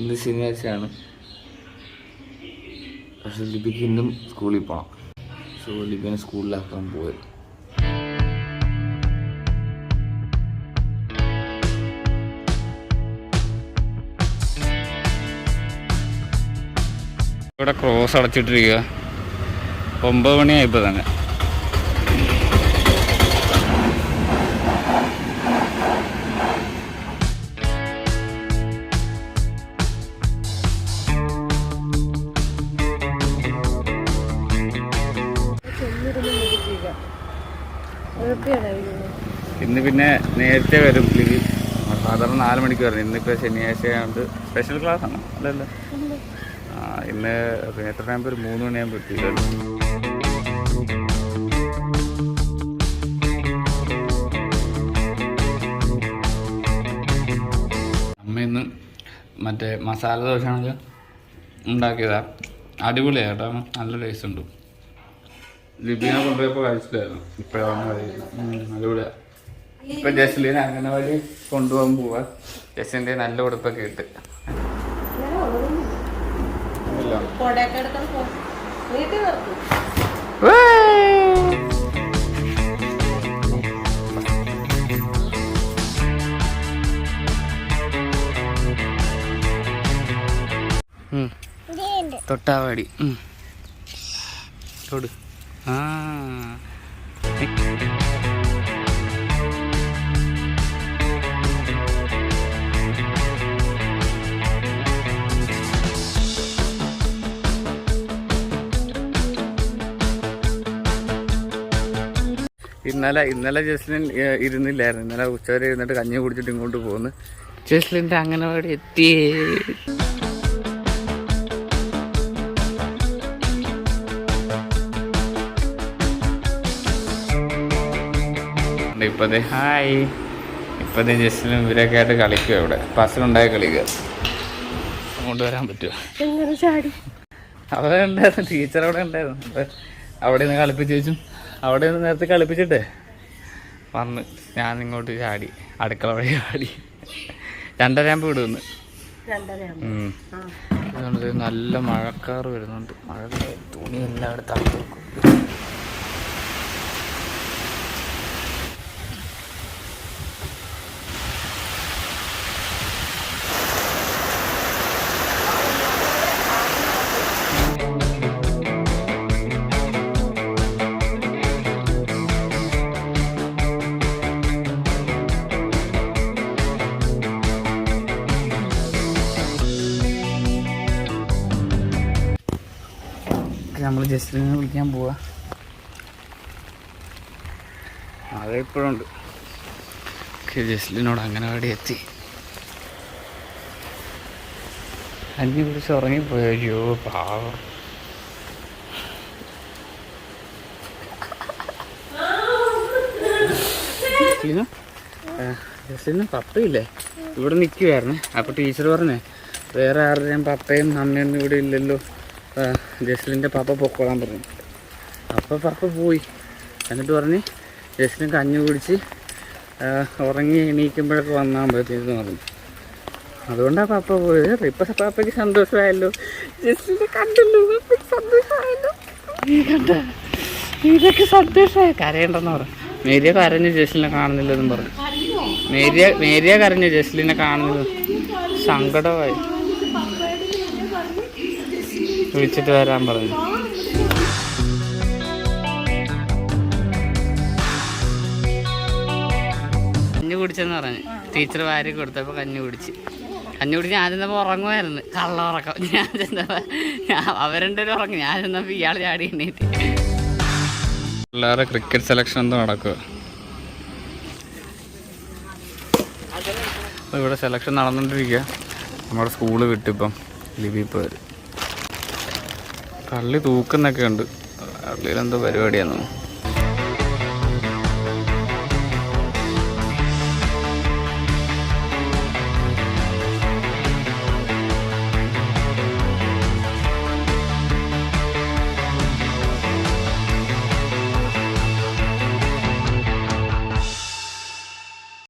ഇന്ന് ശനിയാഴ്ചയാണ്. പക്ഷെ ലിപിക്ക് ഇന്നും സ്കൂളിൽ പോകണം സോ ലിപിനെ സ്കൂളിലാക്കാൻ പോയത് ഇവിടെ ക്രോസ് അടച്ചിട്ടിരിക്കുക ഒമ്പത് മണിയായപ്പോൾ തന്നെ. ഇന്ന് പിന്നെ നേരത്തെ വരും ലീവ് സാധാരണ നാല് മണിക്ക് വരണം. ഇന്നിപ്പോൾ ശനിയാഴ്ച ആയതുകൊണ്ട് സ്പെഷ്യൽ ക്ലാസ് ആണ് ആ ഇന്ന് എത്ര ടൈം ഒരു മൂന്ന് മണിയാകുമ്പോൾ എത്തിയില്ലല്ലോ അമ്മ ഇന്ന് മറ്റേ മസാല ദോശ ആണെങ്കിൽ ഉണ്ടാക്കിയതാ. അടിപൊളിയാണ് കേട്ടോ. നല്ല ടേസ്റ്റ് ഉണ്ട്. ലിബിനെ കൊണ്ടുപോയപ്പോൾ കഴിച്ചില്ലായിരുന്നു. ഇപ്പോഴാണ് കഴിക്കുന്നത് അടിപൊളിയാ ഇപ്പൊ ജസ്ലീൻ അംഗനവാടി കൊണ്ടുപോകാൻ പോവാ. ജസ്ലിന്റെ നല്ല ഉടുപ്പൊക്കെ ഇട്ട്. തൊട്ടാവാടി. ഉം. ആ. ഇന്നലെ ഇന്നലെ ജസ്ലിൻ ഇരുന്നില്ലായിരുന്നു. ഇന്നലെ ഉച്ചവരെ ഇരുന്നിട്ട് കഞ്ഞി കുടിച്ചിട്ട് ഇങ്ങോട്ട് പോകുന്നു ജസ്ലിന്റെ അംഗനവാടി എത്തിയേ അത് ഹായ്. ഇപ്പതേ ജസ്റ്റിനും ഇവരൊക്കെ ആയിട്ട് കളിക്കുക ഇവിടെ. പസിലുണ്ടായ കളിക്കുക അങ്ങോട്ട് വരാൻ പറ്റുമോ അവിടെ ഉണ്ടായിരുന്നു ടീച്ചർ അവിടെ ഉണ്ടായിരുന്നു. അവിടെ നിന്ന് കളിപ്പിച്ച് വെച്ചു. അവിടെ നിന്ന് നേരത്തെ കളിപ്പിച്ചിട്ടേ? വന്ന് ഞാൻ ഇങ്ങോട്ട് ചാടി അടുക്കള വഴി ചാടി. രണ്ടരയാമ്പ് ആ. അതുകൊണ്ട് നല്ല മഴക്കാർ വരുന്നുണ്ട്. മഴ തുണി എല്ലായിടത്തും നമ്മൾ ജസ്റ്റിനെ വിളിക്കാൻ പോവാ. അത് ഇപ്പോഴുണ്ട്. ജസ്ലിനോട് അംഗനവാടി എത്തി. അഞ്ഞു പിടിച്ച് ഉറങ്ങിപ്പോയോ? അയ്യോ പാവം. ജസ്റ്റിന് പപ്പയില്ലേ? ഇവിടെ നിൽക്കുമായിരുന്നേ അപ്പോൾ ടീച്ചർ പറഞ്ഞേ വേറെ ആരുടെയും പപ്പയും അമ്മയൊന്നും ഇവിടെ ഇല്ലല്ലോ. ജസ്ലിന്റെ പാപ്പ പൊക്കോളാൻ പറഞ്ഞു. അപ്പോൾ പാപ്പ പോയി. എന്നിട്ട് പറഞ്ഞ് ജസ്ലിൻ കഞ്ഞി കുടിച്ച് ഉറങ്ങി എണീക്കുമ്പോഴൊക്കെ വന്നാൽ പറ്റിയെന്ന് പറഞ്ഞു. അതുകൊണ്ടാണ് പാപ്പ പോയത്. ഇപ്പം പാപ്പയ്ക്ക് സന്തോഷമായല്ലോ. ജസ്ലിനെ കണ്ടല്ലോ. പാപ്പയ്ക്ക് സന്തോഷമായല്ലോ. നീ കണ്ട. ഇതൊക്കെ സന്തോഷമായ കരയണ്ടെന്ന് പറഞ്ഞു മേരിയ കരഞ്ഞു ജസ്ലിനെ കാണുന്നില്ലെന്നും പറഞ്ഞു. മേരിയ മേരിയ കരഞ്ഞു ജസ്ലിനെ കാണുന്നില്ല സങ്കടമായി. വിളിച്ചിട്ട് വരാൻ പറഞ്ഞു. കഞ്ഞി കുടിച്ചെന്ന് പറഞ്ഞു. ടീച്ചർ വാരി കൊടുത്തപ്പോൾ കഞ്ഞി കുടിച്ച്. കഞ്ഞി കുടിച്ച് ഞാൻ ചെന്നപ്പോൾ ഉറങ്ങുമായിരുന്നു. കള്ള ഉറക്കം. ഞാൻ ചെന്നപ്പോൾ ഞാൻ അവരുടെ ഉറങ്ങി. ഞാൻ ചെന്നപ്പോൾ ഇയാൾ ചാടി എണ്ണീറ്റ് പിള്ളേരെ ക്രിക്കറ്റ് സെലക്ഷൻ എന്തോ നടക്കുക ഇവിടെ സെലക്ഷൻ നടന്നുകൊണ്ടിരിക്കുക നമ്മുടെ സ്കൂൾ വിട്ടിപ്പം ലിബി പേര് കള്ളി തൂക്കുന്നൊക്കെ ഉണ്ട്. കള്ളിയിലെന്തോ പരിപാടിയാണെന്ന്